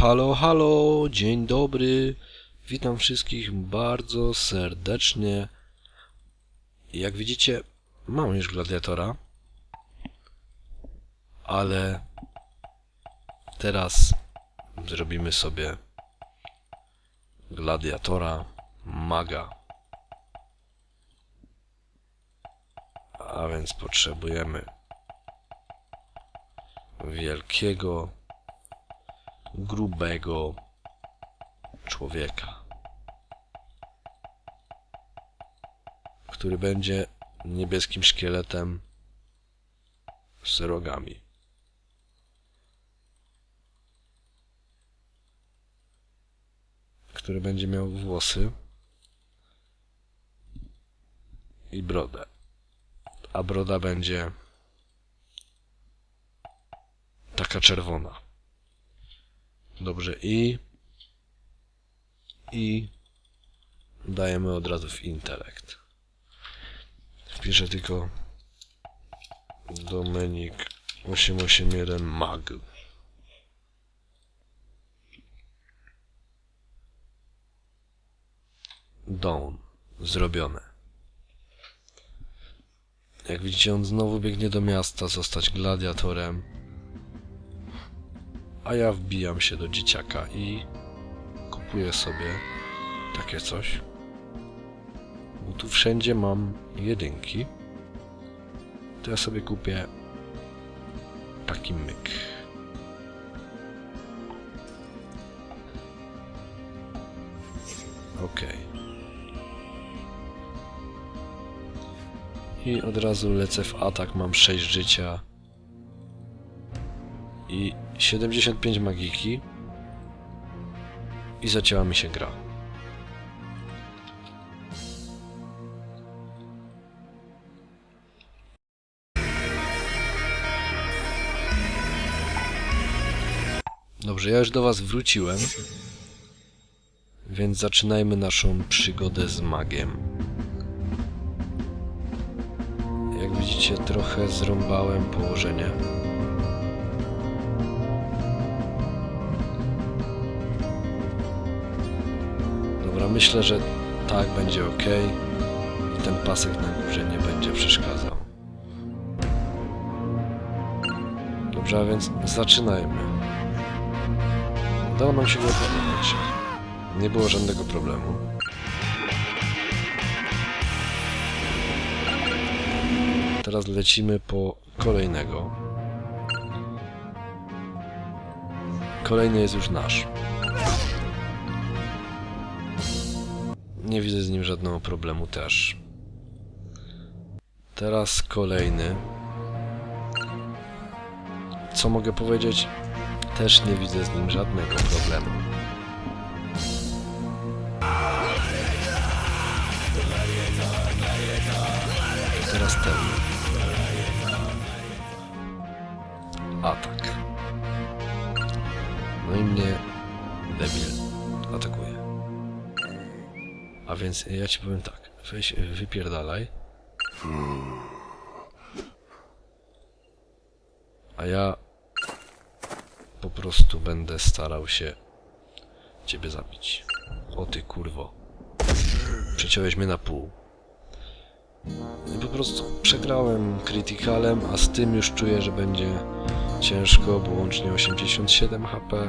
Halo, halo, dzień dobry. Witam wszystkich bardzo serdecznie. Jak widzicie, mam już gladiatora, ale teraz zrobimy sobie gladiatora maga. A więc potrzebujemy wielkiego, grubego człowieka, który będzie niebieskim szkieletem z rogami. Który będzie miał włosy i brodę. A broda będzie taka czerwona. Dobrze, i i dajemy od razu w intelekt. Wpiszę tylko Domenik 881 mag. Down. Zrobione. Jak widzicie, on znowu biegnie do miasta zostać gladiatorem. A ja wbijam się do dzieciaka i kupuję sobie takie coś. Bo tu wszędzie mam jedynki. To ja sobie kupię taki myk. Ok. I od razu lecę w atak, mam 6 życia. I 75 magiki i zacięła mi się gra. Dobrze, ja już do Was wróciłem. Więc zaczynajmy naszą przygodę z magiem. Jak widzicie, trochę zrąbałem położenie. Myślę, że tak będzie ok. I ten pasek na górze nie będzie przeszkadzał. Dobrze, a więc zaczynajmy. Udało nam się go opanować. Nie było żadnego problemu. Teraz lecimy po kolejnego. Kolejny jest już nasz. Nie widzę z nim żadnego problemu też. Teraz kolejny. Co mogę powiedzieć? Też nie widzę z nim żadnego problemu. Teraz ten. Atak. No i mnie A więc ja ci powiem tak, weź y, wypierdalaj. A ja po prostu będę starał się ciebie zabić. O ty kurwo. Przeciąłeś mnie na pół. I po prostu przegrałem krytykalem, a z tym już czuję, że będzie ciężko, bo łącznie 87 HP.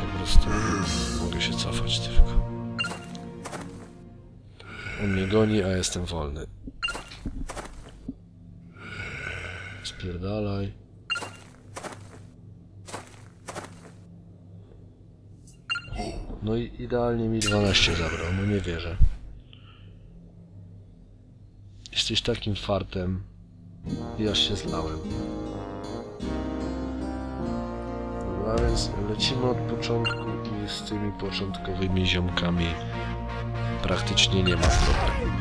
Po prostu mogę się cofać tylko. On mnie goni, a jestem wolny. Spierdalaj. No i idealnie mi 12 zabrał, no nie wierzę. Jesteś takim fartem. Aż się zlałem. A więc lecimy od początku i z tymi początkowymi ziomkami praktycznie nie ma problemu.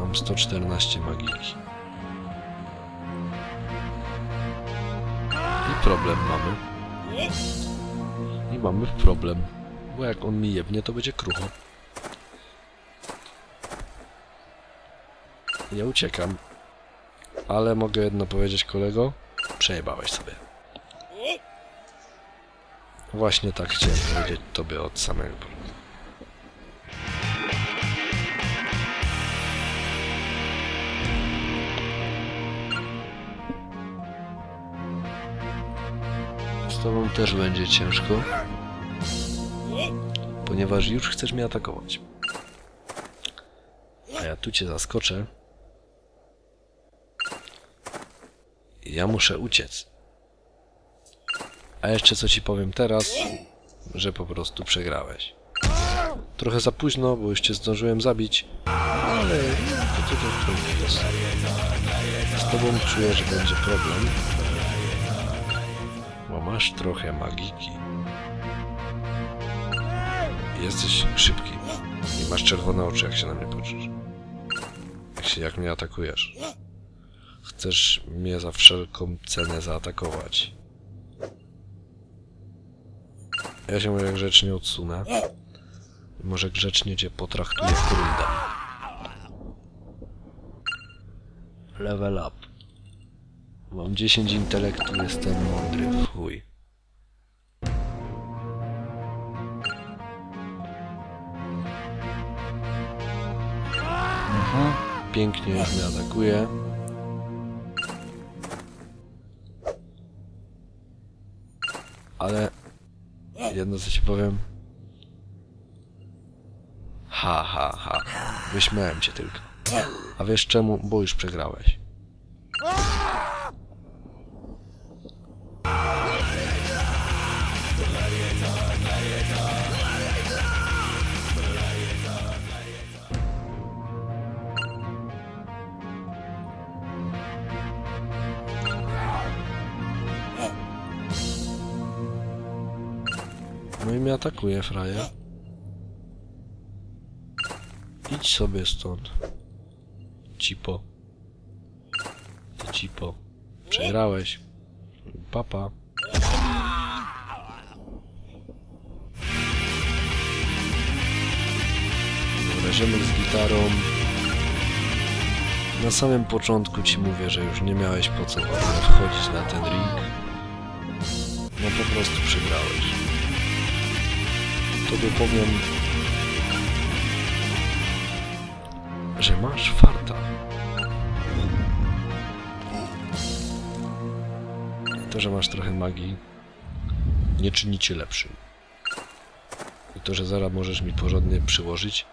Mam 114 magiki. I problem mamy. I mamy problem. Bo jak on mi jebnie, to będzie krucho. Ja uciekam. Ale mogę jedno powiedzieć, kolego. Przejebałeś sobie. Właśnie tak chciałem powiedzieć tobie od samego. Z tobą też będzie ciężko. Ponieważ już chcesz mnie atakować. A ja tu cię zaskoczę. Ja muszę uciec. A jeszcze co ci powiem teraz, że po prostu przegrałeś. Trochę za późno, bo już cię zdążyłem zabić, ale to to, to, to jest. Z tobą czuję, że będzie problem. Bo masz trochę magiki. Jesteś szybki. I masz czerwone oczy, jak się na mnie patrzysz. Jak, się, jak mnie atakujesz. Chcesz mnie za wszelką cenę zaatakować. Ja się może grzecznie odsunę. Może grzecznie cię potraktuję w rundę. Level up. Mam 10 intelektu, jestem mądry chuj. Pięknie mnie atakuje. Ale jedno co ci powiem. Ha, ha, ha. Wyśmiałem cię tylko. A wiesz czemu? Bo już przegrałeś. No i mnie atakuje frajer. Idź sobie stąd. Cipo. Ty cipo. Przegrałeś. Papa. Dobra, z gitarą. Na samym początku ci mówię, że już nie miałeś po co wchodzić na ten ring. No po prostu przegrałeś. Tobie powiem, że masz farta. To, że masz trochę magii, nie czyni cię lepszym. I to, że zaraz możesz mi porządnie przyłożyć,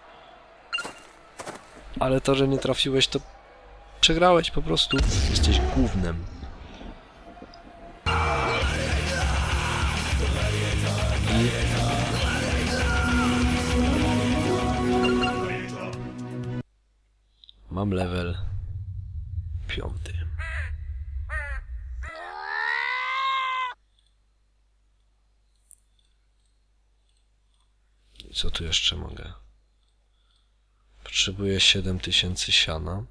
ale to, że nie trafiłeś, to przegrałeś po prostu. Jesteś głównym. Mam level piąty. I co tu jeszcze mogę? Potrzebuję 7000 siana.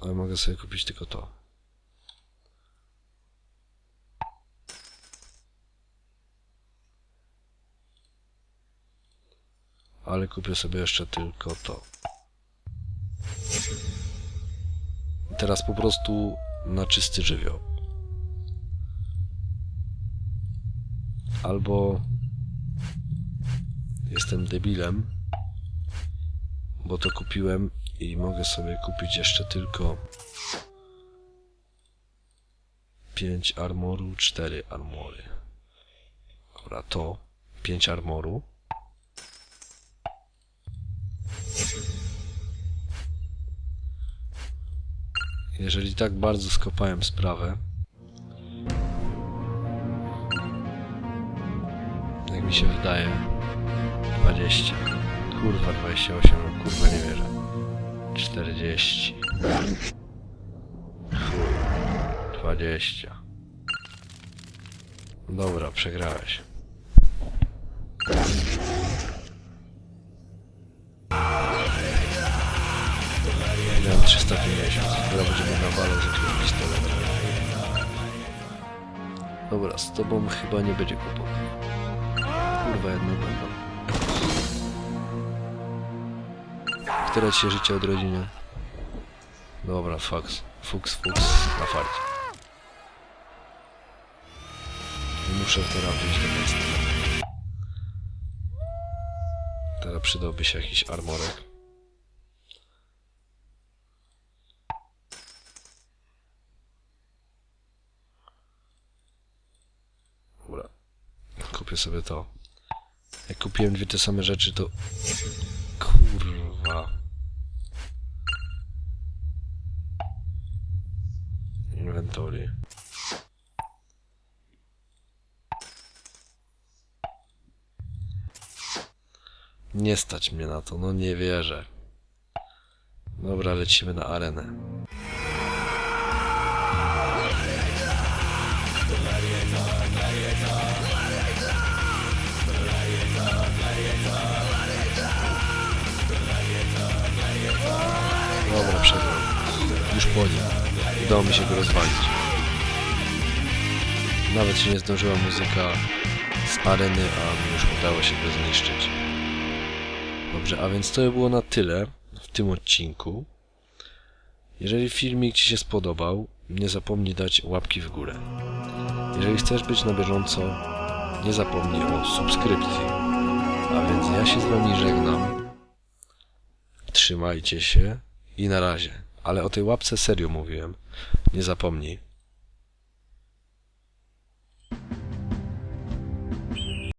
Ale mogę sobie kupić tylko to. Ale kupię sobie jeszcze tylko to. Teraz po prostu na czysty żywioł. Albo jestem debilem, bo to kupiłem i mogę sobie kupić jeszcze tylko 5 armoru, 4 armory. Dobra, to 5 armoru. Jeżeli tak bardzo skopałem sprawę, jak mi się wydaje, 20. Kurwa, 28, no kurwa nie wierzę. 40. Chuj, 20. Dobra, przegrałeś. 350. Teraz będzie mnie nawalał z jakiegoś pistoletu. Dobra, z tobą chyba nie będzie kłopotu. Kurwa, jedno będą. Ci się życie odrodzi, nie? Dobra, fuks. Fuks, fuks na farcie. Muszę teraz wziąć do miasta. Teraz przydałby się jakiś armorek. Dobra. Kupię sobie to. Jak kupiłem dwie te same rzeczy, to... Kurwa. Inventory. Nie stać mnie na to, no nie wierzę. Dobra, lecimy na arenę. Udało mi się go rozwalić. Nawet się nie zdążyła muzyka z areny, a mi już udało się go zniszczyć. Dobrze, a więc to by było na tyle w tym odcinku. Jeżeli filmik Ci się spodobał, nie zapomnij dać łapki w górę. Jeżeli chcesz być na bieżąco, nie zapomnij o subskrypcji. A więc ja się z Wami żegnam. Trzymajcie się i na razie. Ale o tej łapce serio mówiłem. Nie zapomnij.